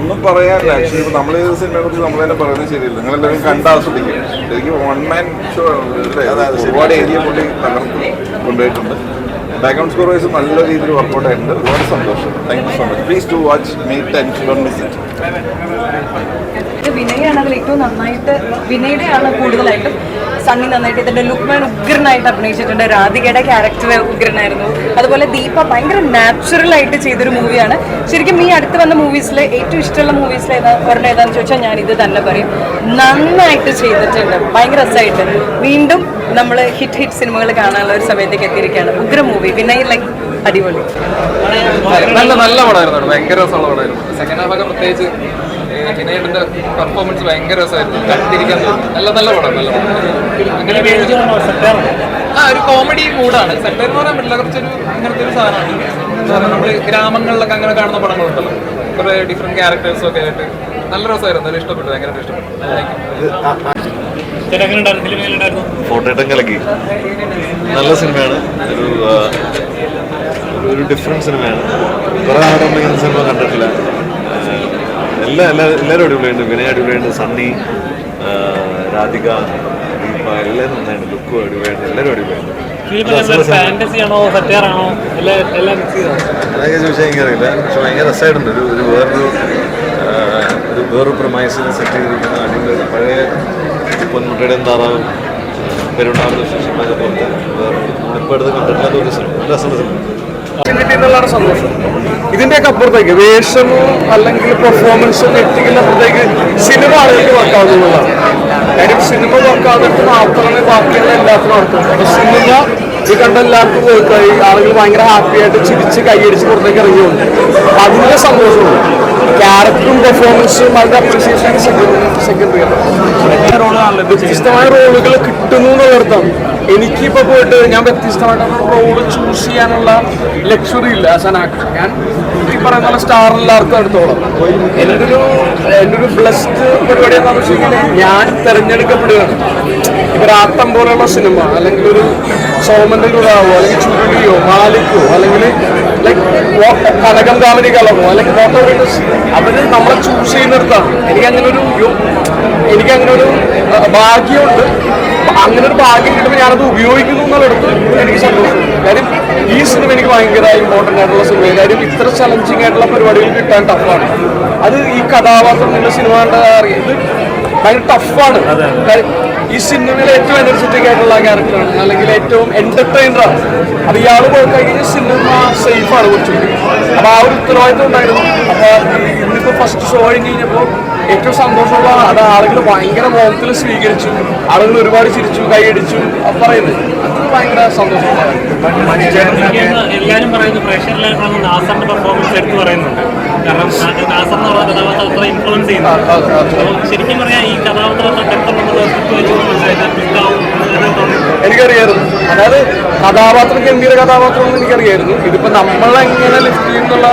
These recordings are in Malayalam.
ഒന്നും പറയാനില്ല ആക്ച്വലി ഇപ്പൊ നമ്മൾ ഏത് സിനിമയെ കുറിച്ച് നമ്മൾ തന്നെ പറയുന്നത് ശരിയല്ല. നിങ്ങൾ എല്ലാവരും കണ്ട് ആസ്വദിക്കുക ശരിക്കും വൺ മാൻ ഷോ ഒരുപാട് ഏരിയ പുള്ളി തകർത്ത് കൊണ്ടുപോയിട്ടുണ്ട്. ബാക്ക്ഗ്രൗണ്ട് സ്കോർ വൈസ് നല്ല രീതിയിൽ വർക്കൗട്ട് ആയിട്ടുണ്ട്. ഒരുപാട് സന്തോഷം. Thank you so much please to watch meet and don't miss it വിനയാണ് അതിൽ ഏറ്റവും നന്നായിട്ട് വിനയുടെയാണ് കൂടുതലായിട്ടും. സണ്ണി നന്നായിട്ട് ഇതിന്റെ ലുക്മാൻ ഉഗ്രനായിട്ട് അഭിനയിച്ചിട്ടുണ്ട്. രാധികയുടെ ക്യാരക്ടർ ഉഗ്രനായിരുന്നു. അതുപോലെ ദീപ ഭയങ്കര നാച്ചുറൽ ആയിട്ട് ചെയ്തൊരു മൂവിയാണ് ശരിക്കും ഈ അടുത്ത് വന്ന മൂവീസിൽ ഏറ്റവും ഇഷ്ടമുള്ള മൂവീസിൽ ഏതാ ഒരെണ്ണം ഏതാന്ന് ചോദിച്ചാൽ ഞാൻ ഇത് തന്നെ പറയും. നന്നായിട്ട് ചെയ്തിട്ടുണ്ട്. ഭയങ്കര രസമായിട്ട് വീണ്ടും നമ്മൾ ഹിറ്റ് ഹിറ്റ് സിനിമകൾ കാണാനുള്ള ഒരു സമയത്തേക്ക് എത്തിയിരിക്കുകയാണ്. ഉഗ്ര മൂവി വിനയ് ലൈക്ക് അടിപൊളി. നല്ല നല്ല പടമായിരുന്നു. ഭയങ്കര രസമുള്ള പടമായിരുന്നു. സെക്കൻഡ് ഹാഫ് ഒക്കെ വിനയന്റെ പെർഫോമൻസ് ഭയങ്കര രസമായിരുന്നു. കണ്ടിരിക്കാൻ തോന്നി നല്ല നല്ല പടം നല്ല പടം. അങ്ങനെ ആ ഒരു കോമഡി മൂഡാണ്. സെറ്റർ എന്ന് പറയാൻ പറ്റില്ല. കുറച്ചൊരു അങ്ങനത്തെ ഒരു സാധനമാണ്. നമ്മൾ ഗ്രാമങ്ങളിലൊക്കെ അങ്ങനെ കാണുന്ന പടങ്ങളുണ്ടല്ലോ. കുറെ ഡിഫറെന്റ് ക്യാരക്ടേഴ്സും ഒക്കെ ആയിട്ട്. നല്ല രസമായിരുന്നു. നല്ല ഇഷ്ടപ്പെട്ടു. ഭയങ്കര ഇഷ്ടപ്പെട്ടു. ഫോട്ടോട്ടം കലക്കി നല്ല സിനിമയാണ്. ഒരു ഒരു- ഡിഫറെന്റ് സിനിമയാണ്. കുറേ ഇങ്ങനെ സിനിമ കണ്ടിട്ടില്ല. എല്ലാ എല്ലാ എല്ലാവരും അടിപൊളിയുണ്ട് വിനയ അടിപൊളിയുണ്ട് സണ്ണി രാധിക ദീപ എല്ലാവരും നന്നായിട്ട് ലുക്കും അടിപൊളിയുണ്ട് എല്ലാവരും അടിപൊളിയുണ്ട് അതൊക്കെ ചോദിച്ചാൽ എനിക്കറിയില്ല. പക്ഷെ ഭയങ്കര രസമായിട്ടുണ്ട്. ഒരു ഒരു വേറൊരു ഒരു വേറൊരു സെറ്റ് ചെയ്തിരിക്കുന്ന അടിപൊളി പഴയ പൊന്മുട്ടയുടെയും താറാവും പെരുണ്ടാവുന്ന ശിഷ്യന്മാരെ പോലത്തെ വേറെ നമ്മളിപ്പോൾ എടുത്ത് കണ്ടിട്ടില്ലാത്ത ഒരു രസമുള്ള സിനിമ എന്നുള്ളതാണ് സന്തോഷം. ഇതിന്റെയൊക്കെ അപ്പുറത്തേക്ക് വേഷമോ അല്ലെങ്കിൽ പെർഫോമൻസോ എത്തിക്കുന്ന അപ്പുറത്തേക്ക് സിനിമ ആളുകൾക്ക് വർക്കാവുന്നതാണ് കാര്യം സിനിമ വർക്കാവുന്നിട്ട് മാത്രമേ ബാക്കിയുള്ള എല്ലാത്തിനും അപ്പൊ സിനിമ ഈ കണ്ട എല്ലാവർക്കും ആളുകൾ ഭയങ്കര ഹാപ്പി ആയിട്ട് ചിരിച്ച് കൈയടിച്ച് പുറത്തേക്ക് ഇറങ്ങി വന്നു അപ്പൊ അതിന്റെ സന്തോഷമുണ്ട്. ക്യാരക്ടറും പെർഫോമൻസും അതിന്റെ അപ്രീസിയേഷൻ സെക്കൻഡറി വ്യത്യസ്തമായ റോളുകൾ കിട്ടുന്നു എന്നുള്ളർത്ഥം എനിക്കിപ്പോ പോയിട്ട് ഞാൻ വ്യത്യസ്തമായിട്ടുള്ള റോൾ ചൂസ് ചെയ്യാനുള്ള ലക്ഷറി ഇല്ല ആസ് ആൻ ആക്ടർ ഞാൻ ഈ പറയുന്ന സ്റ്റാർ എല്ലാവർക്കും അടുത്തോളം എന്റെ ഒരു എന്റെ ഒരു ബ്ലസ്ഡ് പരിപാടി എന്താണെന്ന് വെച്ച് കഴിഞ്ഞാൽ ഞാൻ തിരഞ്ഞെടുക്കപ്പെടുകയാണ്. ഇപ്പൊ രാത്തം പോലെയുള്ള സിനിമ അല്ലെങ്കിൽ ഒരു സോമന്റെ ഉറാവോ അല്ലെങ്കിൽ ചുരുളിയോ മാലിക്കോ അല്ലെങ്കിൽ ലൈക്ക് കനകം കാമനി കളമോ അല്ലെങ്കിൽ വാട്ടർ അവർ നമ്മളെ ചൂസ് ചെയ്യുന്നിടത്താണ്. എനിക്ക് അങ്ങനെ ഒരു എനിക്ക് അങ്ങനെ ഒരു ഭാഗ്യമുണ്ട്. അങ്ങനെ ഒരു ഭാഗ്യം കിട്ടുമ്പോൾ ഞാനത് ഉപയോഗിക്കുന്നു എന്നുള്ളിടത്ത് എനിക്ക് സന്തോഷം. കാര്യം ഈ സിനിമ എനിക്ക് ഭയങ്കര ഇമ്പോർട്ടന്റ് ആയിട്ടുള്ള സിനിമ കാര്യം ഇത്ര ചലഞ്ചിങ് ആയിട്ടുള്ള പരിപാടികൾ കിട്ടാൻ ടഫാണ് അത് ഈ കഥാപാത്രം നിങ്ങൾ സിനിമ കണ്ടാൽ അറിയാം. ഇത് ഭയങ്കര ടഫാണ് ഈ സിനിമയിലെ ഏറ്റവും എനർജറ്റിക് ആയിട്ടുള്ള ക്യാരക്ടറാണ് അല്ലെങ്കിൽ ഏറ്റവും എന്റർടൈനറാണ് അത് ഇയാൾ പോയി കഴിഞ്ഞാൽ സിനിമ സേഫാണ് കുറച്ചു കുറച്ചുകൂടി. അപ്പൊ ആ ഒരു ഉത്തരവാദിത്വം ഉണ്ടായിരുന്നു. അപ്പോൾ ഇന്നിപ്പോൾ ഇന്നിപ്പോ ഫസ്റ്റ് ഷോ കഴിഞ്ഞ് കഴിഞ്ഞപ്പോൾ ഏറ്റവും സന്തോഷമുള്ള അത് ആളുകൾ ഭയങ്കര മോഹത്തിൽ സ്വീകരിച്ചു. ആളുകൾ ഒരുപാട് ചിരിച്ചു കൈയടിച്ചു പറയുന്നത് അത് ഭയങ്കര സന്തോഷം എല്ലാവരും പറയുന്നു പ്രേക്ഷകരിലാണ് നാസറിന്റെ പെർഫോമൻസ് എടുത്ത് പറയുന്നുണ്ട്. കാരണം നാസർ എന്ന് പറഞ്ഞ കഥാപാത്രം അത്ര ഇൻഫ്ലുവൻസ് ചെയ്യുന്നു ശരിക്കും പറയാം ഈ കഥാപാത്രം എനിക്കറിയായിരുന്നു. അതായത് കഥാപാത്രം ഗംഭീര കഥാപാത്രം എന്ന് എനിക്കറിയായിരുന്നു. ഇതിപ്പോ നമ്മളെങ്ങനെ ലിഫ്റ്റ് ചെയ്യുന്നുള്ള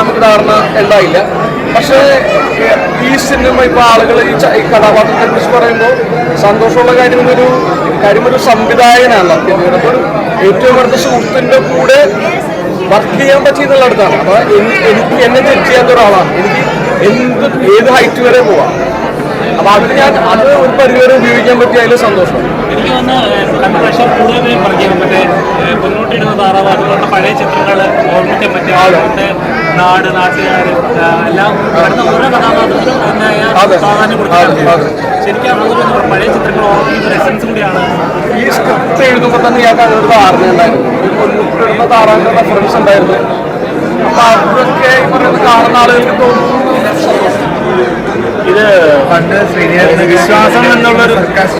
നമുക്ക് ധാരണ ഉണ്ടായില്ല. പക്ഷേ ഈ സിനിമ ഇപ്പൊ ആളുകൾ ഈ കഥാപാത്രത്തെ കുറിച്ച് പറയുമ്പോൾ സന്തോഷമുള്ള കാര്യം ഒരു കാര്യം ഒരു സംവിധായകനാണല്ലോ ഏറ്റവും അടുത്ത സുഹൃത്തിന്റെ കൂടെ വർക്ക് ചെയ്യാൻ പറ്റിയെന്നുള്ള അടുത്താണ്. അപ്പൊ എനിക്ക് എന്നെ ജഡ്ജ് ചെയ്യാത്ത ഒരാളാണ്. എനിക്ക് എന്ത് ഏത് ഹൈറ്റ് വരെ പോവാം. അപ്പൊ അതിന് ഞാൻ അത് ഒരു പരിധിവരെ ഉപയോഗിക്കാൻ പറ്റിയ അതിൽ സന്തോഷം. എനിക്ക് തോന്നുന്നു പഴയ ചിത്രങ്ങൾ ഓർമ്മിക്കാൻ പറ്റിയ നാട് നാട്ടുകാർ എല്ലാം അടുത്ത ഓരോ കഥാപാത്രത്തിനും അതിനായ അതെ. പ്രാധാന്യം കൊടുക്കാറുണ്ട് ശരിക്കും അതുപോലെ പഴയ ചിത്രങ്ങൾ ഓർമ്മിക്കുന്ന എസൻസ് കൂടിയാണ്. ഈ സ്ക്രിപ്റ്റ് എഴുതുമ്പോൾ തന്നെ അങ്ങനെ ഒരു ധാരണ ഉണ്ടായിരുന്നു. ഒരു താറാന്റെ റെഫറൻസ് ഉണ്ടായിരുന്നു. അപ്പൊ അതൊക്കെ ഈ പറയുന്ന കാണുന്ന ആളുകൾക്ക് തോന്നുന്നു. ഇത് പണ്ട് വിശ്വാസം എന്നുള്ളൊരു